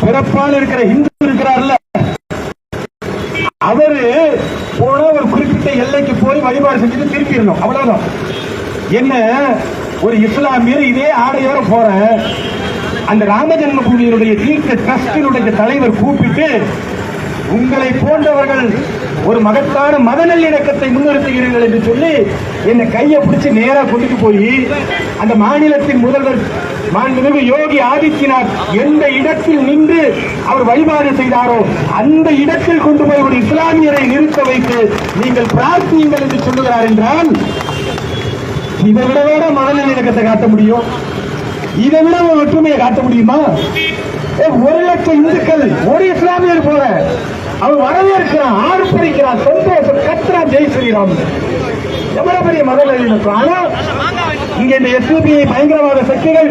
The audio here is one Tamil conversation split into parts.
பிறப்பால் இருக்கிற இந்து இருக்கிறார்ல அவரு போனா ஒரு குறிப்பிட்ட எல்லைக்கு போய் வழிபாடு செஞ்சுட்டு திருப்பிடணும் அவ்வளவுதான். என்ன? ஒரு இஸ்லாமியர் இதே ஆடையோட போற அந்த ராம ஜென்மபூமியினுடைய தீர்க்க டிரஸ்டினுடைய தலைவர் கூப்பிட்டு உங்களை போன்றவர்கள் ஒரு மகத்தான மத நல்லிணக்கத்தை முன்னிறுத்துகிறீர்கள் என்று சொல்லி என்னை கையை பிடிச்சு நேரா கொண்டுட்டு போய் அந்த மாநிலத்தின் முதல்வர் மாண்புமிகு யோகி ஆதித்யநாத் எந்த இடத்தில் நின்று அவர் வழிபாடு செய்தாரோ அந்த இடத்தில் கொண்டு போய் ஒரு இஸ்லாமியரை நிறுத்த வைத்து நீங்கள் பிரார்த்தியுங்கள் என்று சொல்லுகிறார் என்றால் இதை விடவோட மனநிலக்கத்தை காட்ட முடியும். இதை விட ஒரு ஒற்றுமையை காட்ட முடியுமா? ஏ, ஒரு லட்சம் இந்துக்கள் ஒரு இஸ்லாமியர் போல அவன் வரவேற்கிறான் ஆர்ப்பரிக்கிறான் சந்தோஷம் கத்துறான் ஜெய் ஸ்ரீராம். எவ்வளவு பெரிய மதநிலை நல்லிணக்கம் ஆனா இங்கே இந்த எஸ்பிஐ பயங்கரவாத சக்திகள்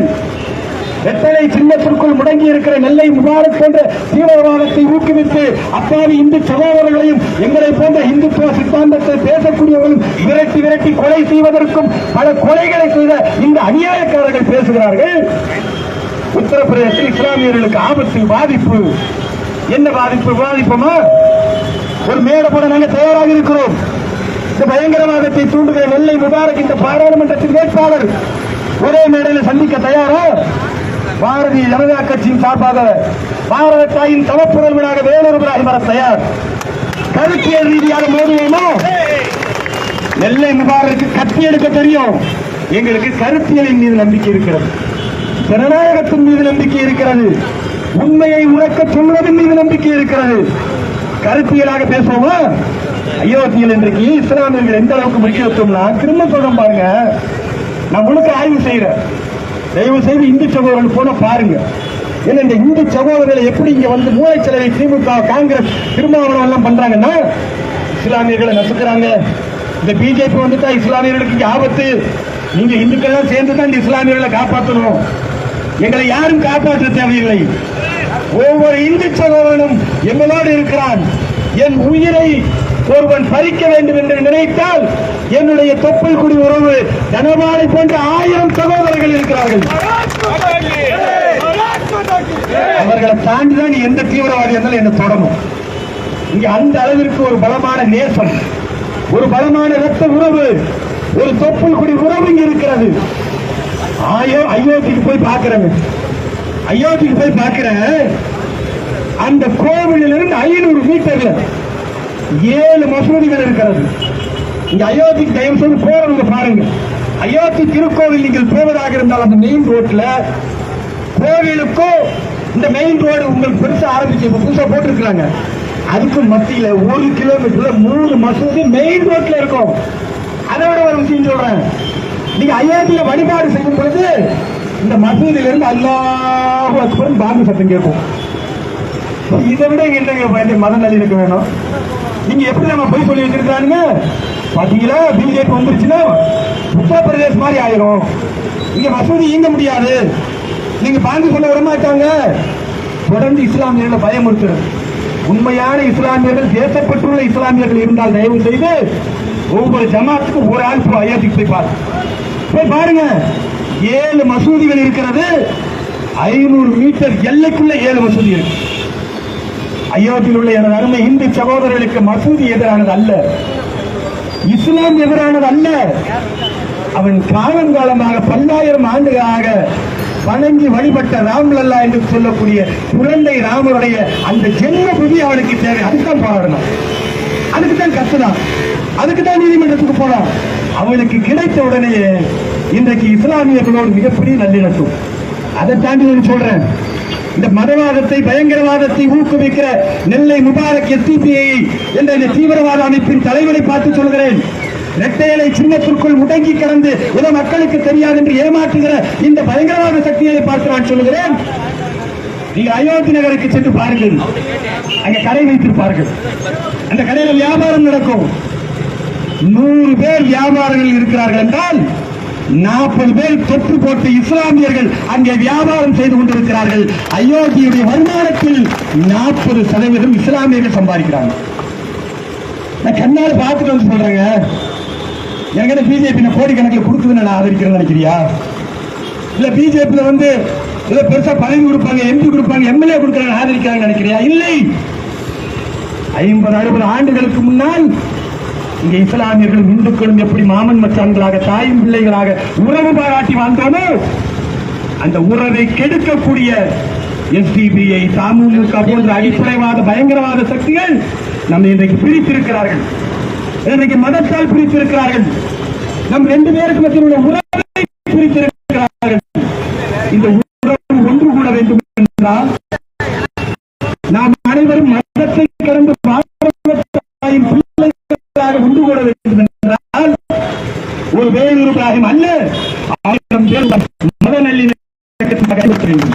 எத்தனை சின்னத்திற்குள் முடங்கி இருக்கிற நெல்லை முபாரக் போன்ற தீவிரவாதத்தை ஊக்குவித்து அப்பாவி இந்து சகோதரர்களையும் எங்களை போன்ற இந்துத்துவ சித்தாந்தத்தை பேசக்கூடியவர்களும் விரட்டி விரட்டி கொலை செய்வதற்கும் பல கொலைகளை செய்த இந்த அநியாயக்காரர்கள் பேசுகிறார்கள். உத்தரப்பிரதேசத்தில் இஸ்லாமியர்களுக்கு ஆபத்து பாதிப்பு. என்ன பாதிப்பு பாதிப்புமா? ஒரு மேடை நாங்கள் தயாராக இருக்கிறோம். இந்த பயங்கரவாதத்தை தூண்டுகிற நெல்லை முபாரக் இந்த பாராளுமன்றத்தின் வேட்பாளர் ஒரே மேடையில் சந்திக்க தயாரா? பாரதிய ஜனதா கட்சியின் சார்பாக பாரத தாயின் தவப்புதல்வனாக வேலூர் இப்ராஹிம் வர தயார். கருத்தியல் ரீதியாக மோதுவோமா? நெல்லை முபாரக்கு கத்தி எடுக்க தெரியும். எங்களுக்கு கருத்தியலின் மீது நம்பிக்கை இருக்கிறது. ஜனநாயகத்தின் மீது நம்பிக்கை இருக்கிறது. உண்மையை உறக்க சொல்வதன் மீது நம்பிக்கை இருக்கிறது. கருத்தியலாக பேசுவோமா? அயோத்தியில் இன்றைக்கு இஸ்லாமியர்கள் எந்த அளவுக்கு முக்கியத்துவம்னா திரும்ப சொல்றேன் பாருங்க. நான் முழுக்க ஆய்வு செய்யறேன் தயவு செய்து இந்து சகோதரர்கள் போன பாருங்க. ஏன்னா இந்த இந்து சகோதரர்களை எப்படி இங்க வந்து மூளைச்சலவை திமுக காங்கிரஸ் திருமாவளவன் எல்லாம் பண்றாங்கன்னா இஸ்லாமியர்களை நசுக்கிறாங்க. இந்த பிஜேபி வந்துட்டா இஸ்லாமியர்களுக்கு இங்க ஆபத்து. நீங்க இந்துக்கள் எல்லாம் சேர்ந்து தான் இந்த இஸ்லாமியர்களை காப்பாற்றணும் எங்களை யாரும் காப்பாற்ற தேவையில்லை. ஒவ்வொரு இந்து சகோதரனும் எங்களோடு இருக்கிறான். என் உயிரை ஒருவன் பறிக்க வேண்டும் என்று நினைத்தால் என்னுடைய தொப்புள் குடி உறவு தனபாலை போன்ற ஆயிரம் சகோதரர்கள் இருக்கிறார்கள். அவர்களை தாண்டிதான் நீ எந்த தீவிரவாதி இருந்தாலும் என்ன தொடரும் இங்க அந்த அளவிற்கு ஒரு பலமான நேசம் ஒரு பலமான ரத்த உறவு ஒரு தொப்புள் குடி உறவு இங்க இருக்கிறது. ஆயோ அயோத்திக்கு போய் பார்க்கிறவன். அயோத்திக்கு போய் பார்க்கிற அந்த கோவிலிலிருந்து ஐநூறு மீட்டர்ல ஏழு மசூதிகள் இருக்கிறது. இங்க அயோத்திக்கு தயவு செய்து போறவங்க பாருங்க. அயோத்தி திருக்கோவில் நீங்கள் போவதாக இருந்தால் அந்த மெயின் ரோட்ல கோவிலுக்கும் இந்த மெயின் ரோடு உங்களுக்கு பெருசா ஆரம்பிச்சு இப்ப புதுசா போட்டிருக்கிறாங்க. அதுக்கு மத்தியில ஒரு கிலோமீட்டர்ல மூணு மசூதி மெயின் ரோட்ல இருக்கும். அதோட ஒரு விஷயம் சொல்றேன். நீங்க அயோத்தியில வழிபாடு செய்யும் பொழுது இந்த மசூதியில இருந்து அல்லாஹ் அக்பர் பாங்கு சத்தம் கேட்கும். இதை விட என்னங்க பயந்து மத நல்லிணக்கம் வேணும்? நீங்க எப்படி நம்ம போய் சொல்லி வச்சிருக்கானுங்க பாத்தீங்களா? பிஜேபி வந்துருச்சுன்னா உத்தரப்பிரதேஷ் மாதிரி ஆயிரும். இங்க மசூதி இயங்க முடியாது. நீங்க பாங்கு சொல்ல வர மாட்டாங்க தொடர்ந்து இஸ்லாமியர்களை பயமுறுத்துறது. உண்மையான இஸ்லாமியர்கள் தேசப்பட்டுள்ள இஸ்லாமியர்கள் இருந்தால் தயவு செய்து ஒவ்வொரு ஜமாத்துக்கும் ஒரு ஆள் போய் அயோத்திக்கு போய் பாரு போய் பாருங்க. ஏழு மசூதிகள் இருக்கிறது. ஐநூறு மீட்டர் எல்லைக்குள்ள ஏழு மசூதி இருக்கு. அயோத்தியில் உள்ள எனது அருமை இந்து சகோதரர்களுக்கு மசூதி எதிரானது அல்ல. இஸ்லாம் எதிரானது அல்ல. அவன் காலங்காலமாக பல்லாயிரம் ஆண்டுகளாக வணங்கி வழிபட்ட ராம்லல்லா என்று சொல்லக்கூடிய குழந்தை ராமருடைய அந்த ஜென்ம புதி அவனுக்கு தேவை. அதுதான் போராடணும். அதுக்கு தான் கத்துதான். அதுக்கு தான் நீதிமன்றத்துக்கு போனான் அவனுக்கு கிடைத்த உடனேயே இன்றைக்கு இஸ்லாமியர்களோடு மிகப்பெரிய நல்லிணக்கம். அதை தாண்டி நான் சொல்றேன். இந்த மதவாதத்தை பயங்கரவாதத்தை ஊக்குவிக்கிற நெல்லை முபாரக் எஸ்டிபிஐ என்ற இந்த தீவிரவாத அமைப்பின் தலைவரை பார்த்து சொல்கிறேன். இரட்டையலை சின்னத்திற்குள் முடங்கி கிடந்து ஏதோ மக்களுக்கு தெரியாது என்று ஏமாற்றுகிற இந்த பயங்கரவாத சக்திகளை பார்த்து நான் சொல்லுகிறேன். நீங்க அயோத்தி நகருக்கு சென்று பாருங்கள். அங்க கடை வைத்திருப்பார்கள். அந்த கடையில வியாபாரம் நடக்கும். நூறு பேர் வியாபாரங்கள் இருக்கிறார்கள் என்றால் நாற்பது பேர் தொற்று போட்டு இஸ்லாமியர்கள் அங்கே வியாபாரம் செய்து கொண்டிருக்கிறார்கள். அயோத்தியுடைய வருமானத்தில் நாற்பது சதவீதம் இஸ்லாமியர்கள் சம்பாதிக்கிறாங்க. நான் கண்ணால் பார்த்துட்டு வந்து சொல்றேங்க. எனக்கு பிஜேபி பிஜேபி கோடிக்கணக்கில் கொடுக்குதுன்னு நான் ஆதரிக்கிறேன்னு நினைக்கிறியா? இல்ல பிஜேபியில் வந்து இல்ல பெருசா பதவி கொடுப்பாங்க எம்பி கொடுப்பாங்க எம்எல்ஏ கொடுக்குறாங்க ஆதரிக்கிறாங்க நினைக்கிறியா? இல்லை. ஐம்பது அறுபது ஆண்டுகளுக்கு முன்னால் இங்க இஸ்லாமியர்களும் இந்துக்களும் எப்படி மாமன் மச்சான்களாக தாயும் பிள்ளைகளாக உறவு பாராட்டி வாழ்ந்தோமோ அந்த உறவை கெடுக்கக்கூடிய எஸ்டிபிஐ தமுக போன்ற அடிப்படைவாத பயங்கரவாத சக்திகள் நம்ம இன்றைக்கு பிரித்திருக்கிறார்கள். இன்றைக்கு மதத்தால் பிரித்திருக்கிறார்கள். நம் ரெண்டு பேருக்கு மத்தியில் உள்ள உறவை பிரித்திருக்கிறார்கள். பேர் மத நல்லிணக்கத்திற்காக வேண்டும்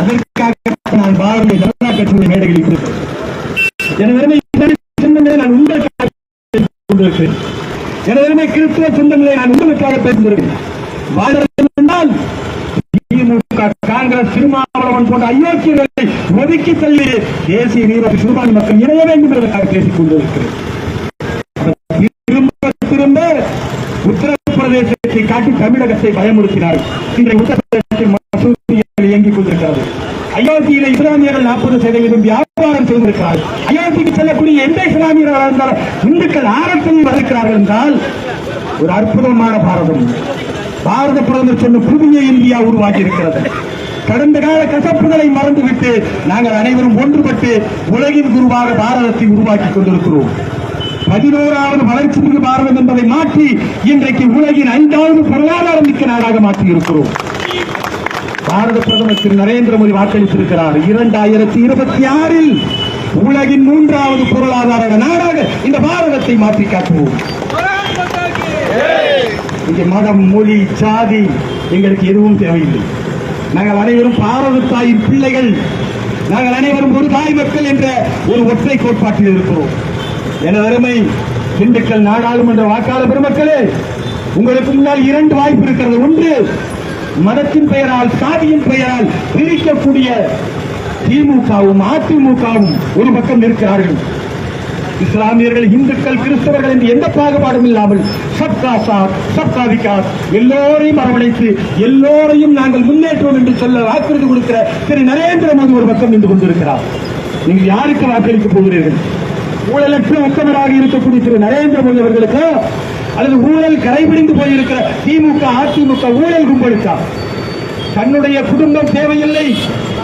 அதற்காக நான் பாரதிய ஜனதா கட்சியுடைய மேடைகளில் இருக்கிறேன் எனவே சொந்தங்களை நான் உங்களுக்காக கொண்டிருக்கிறேன் எனவே கிறிஸ்துவ சொந்தங்களை நான் உங்களுக்காக பேசுகிறேன் பாரதம் என்றால் திமுக காங்கிரஸ் திருமாவளவன் போன்ற அயோக்கியர்களை ஒதுக்கி தள்ளி தேசிய நீரோட சிறுபான்மை மக்கள் இணைய வேண்டும் என்பதற்காக பேசிக் கொண்டிருக்கிறேன் திரும்ப திரும்ப உத்தரப்பிரதேசத்தை காட்டி தமிழகத்தை பயமுறுத்தினார். இன்றைய உத்தரப்பிரதேசத்தில் மசூதிகள் இயங்கிக் கொண்டிருக்கிறது. அயோத்தியில இஸ்லாமியர்கள் நாற்பது சதவீதம் வியாபாரம் செய்திருக்கிறார்கள் அயோத்திக்கு செல்லக்கூடிய எந்த இஸ்லாமியர்களாக இருந்தாலும் இந்துக்கள் ஆரத்தில் வருகிறார்கள் என்றால் ஒரு அற்புதமான பாரதம். பாரத பிரதமர் சொன்ன புதிய இந்தியா உருவாகி இருக்கிறது கடந்த கால கசப்புகளை மறந்துவிட்டு நாங்கள் அனைவரும் ஒன்றுபட்டு உலகின் குருவாக பாரதத்தை உருவாக்கி கொண்டிருக்கிறோம். பதினோராவது வளர்ச்சி மிகு பாரதம் என்பதை மாற்றி இன்றைக்கு உலகின் ஐந்தாவது பொருளாதார மிக்க நாடாக மாற்றி இருக்கிறோம் பாரத பிரதமர் திரு நரேந்திர மோடி வாக்களித்திருக்கிறார். இரண்டாயிரத்தி இருபத்தி ஆறில் உலகின் மூன்றாவது பொருளாதார நாடாக இந்த பாரதத்தை மாற்றி காட்டுவோம். இங்கே மதம் மொழி சாதி எங்களுக்கு எதுவும் தேவையில்லை. நாங்கள் அனைவரும் பாரத தாயின் பிள்ளைகள். நாங்கள் அனைவரும் ஒரு தாய் மக்கள் என்ற ஒரு ஒற்றை கோட்பாட்டில் இருக்கிறோம். என அருமை திண்டுக்கல் நாடாளுமன்ற வாக்காளர் பெருமக்களே உங்களுக்கு முன்னால் இரண்டு வாய்ப்பு இருக்கிறது. ஒன்று மதத்தின் பெயரால் சாதியின் பெயரால் பிரிக்கக்கூடிய திமுகவும் அதிமுகவும் ஒரு பக்கம் இருக்கிறார்கள் இஸ்லாமியர்கள் இந்துக்கள் கிறிஸ்தவர்கள் என்று எந்த பாகுபாடும் இல்லாமல் சப்கா சாத் சப்கா விகாஸ் எல்லோரையும் அரவணைத்து எல்லோரையும் நாங்கள் முன்னேற்றுவோம் என்று சொல்ல வாக்குறுதி கொடுக்கிற திரு நரேந்திர மோடி ஒரு பக்கம் நின்று கொண்டிருக்கிறார். நீங்கள் யாருக்கு வாக்களிக்க போகிறீர்கள்? ஊழலற்ற உத்தமராக இருக்கக்கூடிய திரு நரேந்திர மோடி அவர்களுக்கு அல்லது ஊழல் கரைபிடிந்து போயிருக்கிற திமுக அதிமுக ஊழல் கும்பலுக்கா? தன்னுடைய குடும்பம் தேவையில்லை.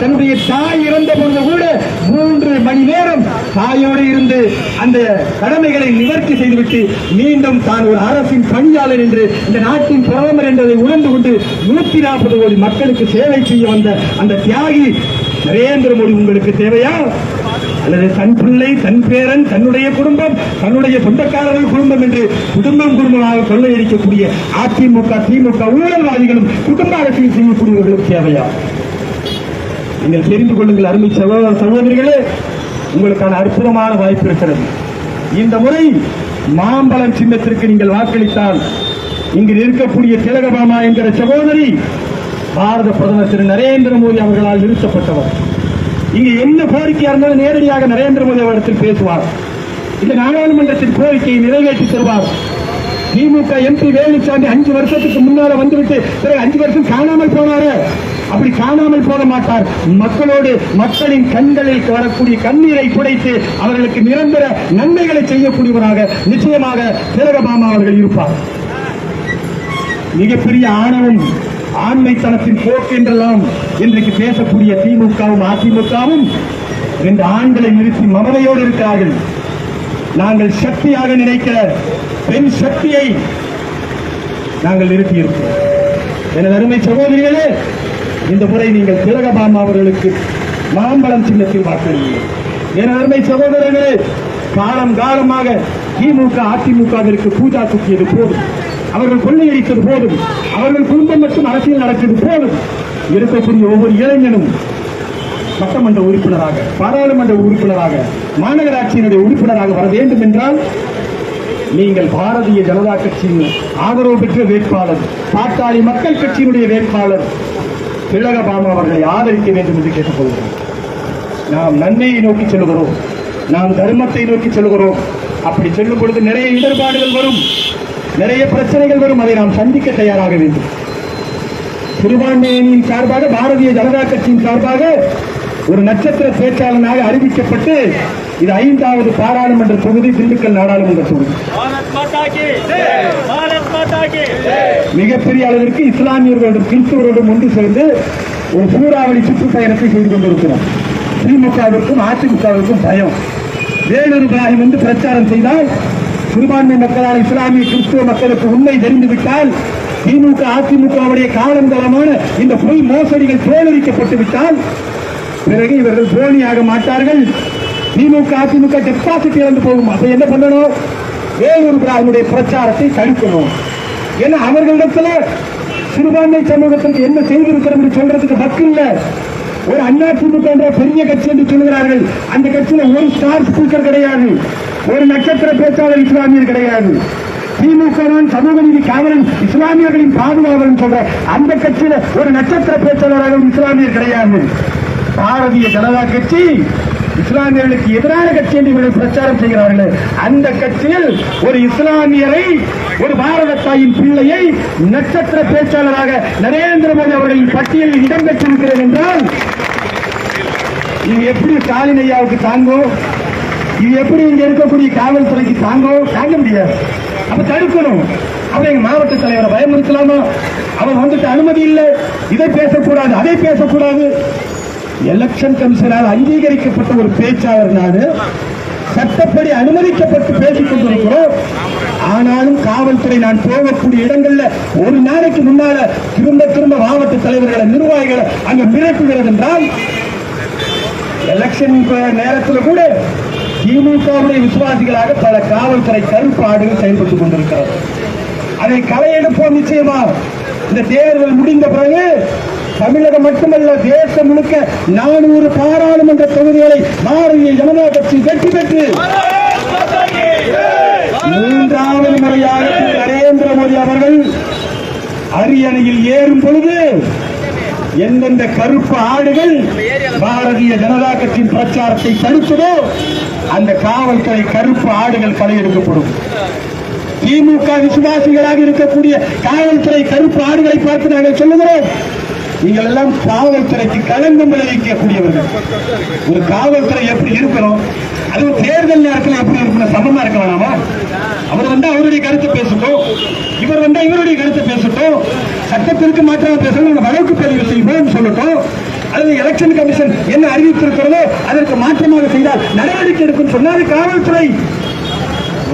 தன்னுடைய தாய் இறந்த பொழுது கூட மூன்று மணி நேரம் தாயோடு இருந்து அந்த கடமைகளை நிவர்த்தி செய்துவிட்டு மீண்டும் தான் ஒரு அரசின் பணியாளர் என்று இந்த நாட்டின் பிரதமர் என்பதை உணர்ந்து கொண்டு நூத்தி நாற்பது கோடி மக்களுக்கு சேவை செய்ய வந்த அந்த தியாகி நரேந்திர மோடி உங்களுக்கு தேவையா? அல்லது தன் பிள்ளை தன் பேரன் தன்னுடைய குடும்பம் தன்னுடைய சொந்தக்காரர்கள் குடும்பம் என்று குடும்பம் குடும்பமாக கொள்ளையடிக்கக்கூடிய அதிமுக திமுக ஊழல்வாதிகளும் குடும்ப அரசியல் செய்யக்கூடியவர்களும் தேவையா? நீங்கள் தெரிந்து கொள்ளுங்கள் அருமை சகோதர சகோதரிகளே உங்களுக்கான அற்புதமான வாய்ப்பு இருக்கிறது. இந்த முறை மாம்பழம் சின்னத்திற்கு நீங்கள் வாக்களித்தால் இங்கு இருக்கக்கூடிய திலகபாமா என்கிற சகோதரி பாரத பிரதமர் திரு. நரேந்திர மோடி அவர்களால் நிறுத்தப்பட்டவர். இங்க என்ன கோரிக்கையா இருந்தாலும் நேரடியாக நரேந்திர மோடி அவரிடத்தில் பேசுவார். இந்த நாடாளுமன்றத்தின் கோரிக்கையை நிறைவேற்றி தருவார். திமுக எம்பி வேலுச்சாமி அஞ்சு வருஷத்துக்கு முன்னால வந்துவிட்டு பிறகு அஞ்சு வருஷம் காணாமல் போனாரு. அப்படி காணாமல் போக மாட்டார். மக்களோடு மக்களின் கண்களில் வரக்கூடிய கண்ணீரை குடைத்து அவர்களுக்கு நிரந்தர நன்மைகளை செய்யக்கூடியவராக நிச்சயமாக திலகபாமா அவர்கள் இருப்பார். மிகப்பெரிய ஆணவம் ஆண்மைத்தனத்தின் போக்கு என்றெல்லாம் இன்றைக்கு பேசக்கூடிய திமுகவும் அதிமுகவும் ரெண்டு ஆண்களை நிறுத்தி மமதையோடு இருக்கிறார்கள். நாங்கள் சக்தியாக நினைக்கிற பெண் சக்தியை நாங்கள் நிறுத்தியிருக்கிறோம். எனது அருமை சகோதரிகளே இந்த முறை நீங்கள் திலகபாமா அவர்களுக்கு மாம்பழம் சின்னத்தில் வாக்களியுங்கள். எனது அருமை சகோதரர்களே காலம் காலமாக திமுக அதிமுகவிற்கு பூஜா தூக்கியது போதும். அவர்கள் கொள்ளையடித்தது போதும். அவர்கள் குடும்பம் மற்றும் அரசியல் நடக்கிறது போதும். இருக்கக்கூடிய ஒவ்வொரு இளைஞனும் சட்டமன்ற உறுப்பினராக பாராளுமன்ற உறுப்பினராக மாநகராட்சியினுடைய உறுப்பினராக வர வேண்டும் என்றால் நீங்கள் பாரதிய ஜனதா கட்சியின் ஆதரவு பெற்ற வேட்பாளர் பாட்டாளி மக்கள் கட்சியினுடைய வேட்பாளர் திலகபாம அவர்களை ஆதரிக்க வேண்டும் என்று கேட்டுக்கொள்கிறோம் நாம் நன்மையை நோக்கி செல்கிறோம். நாம் தர்மத்தை நோக்கி செல்கிறோம். அப்படி செல்லும் பொழுது நிறைய இடர்பாடுகள் வரும். நிறைய பிரச்சனைகள் வரும். அதை நாம் சந்திக்க தயாராக வேண்டும். சிறுபான்மையின் சார்பாக பாரதிய ஜனதா கட்சியின் சார்பாக ஒரு நட்சத்திர பேச்சாளனாக அறிவிக்கப்பட்டு இது ஐந்தாவது பாராளுமன்ற தொகுதி திண்டுக்கல் நாடாளுமன்ற தொகுதி. மிகப்பெரிய அளவிற்கு இஸ்லாமியர்களுடன் கிறிஸ்துவர்களும் ஒன்று சேர்ந்து ஒரு சூறாவளி சுற்றுப்பயணத்தை செய்து கொண்டிருக்கிறோம். திமுகவிற்கும் அதிமுகவிற்கும் பயம். வேலூர் இப்ராஹிம் வந்து பிரச்சாரம் செய்தால் சிறுபான்மை மக்களான இஸ்லாமிய கிறிஸ்துவ மக்களுக்கு உண்மை தெரிந்துவிட்டால் திமுக அதிமுகவுடைய காலங்காலமான இந்த பொய் மோசடிகள் தோலரிக்கப்பட்டு விட்டால் பிறகு இவர்கள் போலியாக மாட்டார்கள். திமுக அதிமுக டெபாசிட் இழந்து போகும்? அப்ப என்ன பண்ணணும்? வேலூர் இப்ராஹிமுடைய பிரச்சாரத்தை தடுக்கணும். ஏன்னா அவர்களிடத்துல சிறுபான்மை சமூகத்திற்கு என்ன செய்திருக்கிறோம் என்று சொல்றதுக்கு ஹக்கு இல்லை. ஒரு அண்ணா திமுக என்ற பெரிய கட்சி என்று சொல்கிறார்கள் அந்த கட்சியில ஒரு ஸ்டார் ஸ்பீக்கர் கிடையாது. ஒரு நட்சத்திர பேச்சாளர் இஸ்லாமியர் கிடையாது. திமுக சமூக நீதி காவலன் இஸ்லாமியர்களின் பாதுகாவலன் சொல்ற அந்த கட்சியில ஒரு நட்சத்திர பேச்சாளராக இஸ்லாமியர் கிடையாது. பாரதிய ஜனதா கட்சி இஸ்லாமியர்களுக்கு எதிரான கட்சி என்று இவர்கள் பிரச்சாரம் செய்கிறார்கள் அந்த கட்சியில் ஒரு இஸ்லாமியரை ஒரு பாரத தாயின் பிள்ளையை நட்சத்திர பேச்சாளராக நரேந்திர மோடி அவர்களின் பட்டியலில் இடம்பெற்றிருக்கிறது என்றால் இது எப்படி ஸ்டாலின் ஐயாவுக்கு தாங்கும் இது எப்படி இங்க இருக்கக்கூடிய காவல்துறைக்கு தாங்கவும் தாங்க முடியாது. அப்ப தடுக்கணும். அப்ப எங்க மாவட்ட தலைவரை பயமுறுத்தலாமா? அவர் வந்துட்டு அனுமதி இல்லை. இதை பேசக்கூடாது அதை பேசக்கூடாது. எலெக்ஷன் கமிஷனால் அங்கீகரிக்கப்பட்ட ஒரு பேச்சாளர் நாடு சட்டப்படி அனுமதிக்கப்பட்டு பேசிக் கொண்டிருக்கிறோம். ஆனாலும் காவல்துறை நான் போகக்கூடிய இடங்கள்ல ஒரு நாளைக்கு முன்னால திரும்ப திரும்ப மாவட்ட தலைவர்களை நிர்வாகிகளை அங்க மிரட்டுகிறது என்றால் எலெக்ஷன் நேரத்தில் கூட திமுகவுடைய விசுவாசிகளாக பல காவல்துறை கருப்பாடுகள் செயல்பட்டுக் கொண்டிருக்கிறது. அதை களையெடுப்போம் நிச்சயமா. இந்த தேர்தல் முடிந்த பிறகு தமிழகம் மட்டுமல்ல தேசம் முழுக்க நானூறு பாராளுமன்ற தொகுதிகளை பாரதிய ஜனதா கட்சி வெற்றி பெற்று மூன்றாவது முறையாக நரேந்திர மோடி அவர்கள் அரியணையில் ஏறும் பொழுது எந்தெந்த கருப்பு ஆடுகள் பாரதிய ஜனதா கட்சியின் பிரச்சாரத்தை தடுத்ததோ அந்த காவல்துறை கருப்பு ஆடுகள் படையெடுக்கப்படும் திமுக விசுவாசிகளாக இருக்கக்கூடிய காவல்துறை கருப்பு ஆடுகளை பார்த்து நாங்கள் சொல்லுகிறோம். நீங்கள் எல்லாம் காவல்துறைக்கு களங்கம் விளைவிக்கக்கூடியவர்கள் ஒரு காவல்துறை எப்படி இருக்கணும்? அதுவும் தேர்தல் நேரத்தில் எப்படி இருக்கணும்? சமமா இருக்க வேணாமா அவர் வந்து அவருடைய கருத்தை பேசட்டும் இவர் வந்து இவருடைய கருத்தை பேசட்டும் சட்டத்திற்கு மாற்றாக பேசணும் வழக்கு பதிவு செய்வோம் சொல்லட்டும். அல்லது எலெக்ஷன் கமிஷன் என்ன அறிவித்திருக்கிறதோ அதற்கு மாற்றமாக செய்தால் நடவடிக்கை எடுக்கும் சொன்னால் காவல்துறை.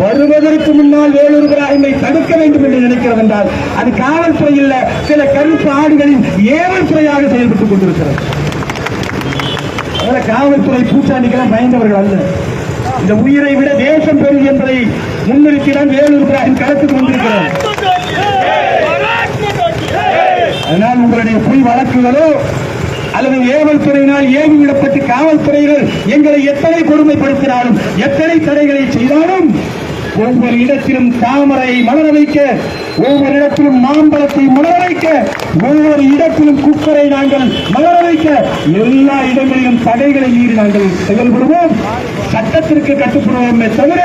வருவதற்கு முன்னால் வேலூர் இப்ராஹிமை தடுக்க வேண்டும் என்று நினைக்கிறது என்றால் அது காவல்துறை இல்ல சில கருப்பு ஆடுகளின் ஏவல் துறையாக செயல்பட்டுக் கொண்டிருக்கிறது. அதனால காவல்துறை பூச்சாண்டிக்கெல்லாம் பயந்தவர்கள் அல்ல. இந்த உயிரை விட தேசம் பெரும் என்பதை முன்னிறுத்திதான் வேலூர் இப்ராஹிம் களத்துக்கு வந்திருக்கிறார் அதனால் உங்களுடைய பொய் வழக்குகளோ அல்லது ஏவல் துறையினால் ஏவி விடப்பட்டு காவல்துறையினர் எங்களை எத்தனை கொடுமைப்படுத்தினாலும் எத்தனை தடைகளை செய்தாலும் ஒவ்வொரு இடத்திலும் தாமரை மலர வைக்க ஒவ்வொரு இடத்திலும் மாம்பழத்தை மலர வைக்க ஒவ்வொரு இடத்திலும் குக்கரை நாங்கள் மலர வைக்க எல்லா இடங்களிலும் தடைகளை மீறி நாங்கள் செயல்படுவோம். சட்டத்திற்கு கட்டுப்படுவோமே தவிர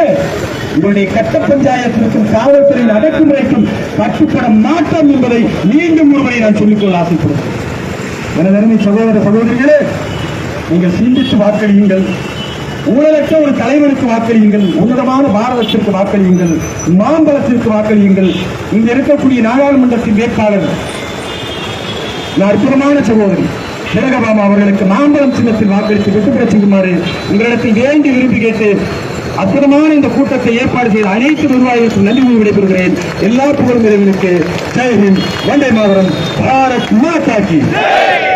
உங்களுடைய கட்ட பஞ்சாயத்திற்கும் காவல்துறையின் அடக்குமுறைக்கும் கட்டுப்பட மாட்டோம் என்பதை மீண்டும் ஒருவரை நான் சொல்லிக்கொள்ள ஆசைப்படுகிறேன். எனதருமை சகோதர சகோதரிகளே நீங்கள் சிந்தித்து வாக்களியுங்கள். ஊழலற்ற ஒரு தலைவருக்கு வாக்களியுங்கள். உன்னதமான பாரதத்திற்கு வாக்களியுங்கள். மாம்பழத்திற்கு வாக்களியுங்கள். இங்க இருக்கக்கூடிய நாடாளுமன்றத்தின் வேட்பாளர் நான் அற்புதமான சகோதரி திலகபாமா அவர்களுக்கு மாம்பழம் சின்னத்தில் வாக்களித்து வெற்றி பெற உங்களிடத்தில் வேண்டி விரும்பி கேட்டு அற்புதமான இந்த கூட்டத்தை ஏற்பாடு செய்த அனைத்து நிர்வாகிகளுக்கும் நன்றி விடைபெறுகிறேன். எல்லா புகழும் இறைவனுக்கு. ஜெய் ஹிந்த். வந்தே மாதரம். பாரத் மாதா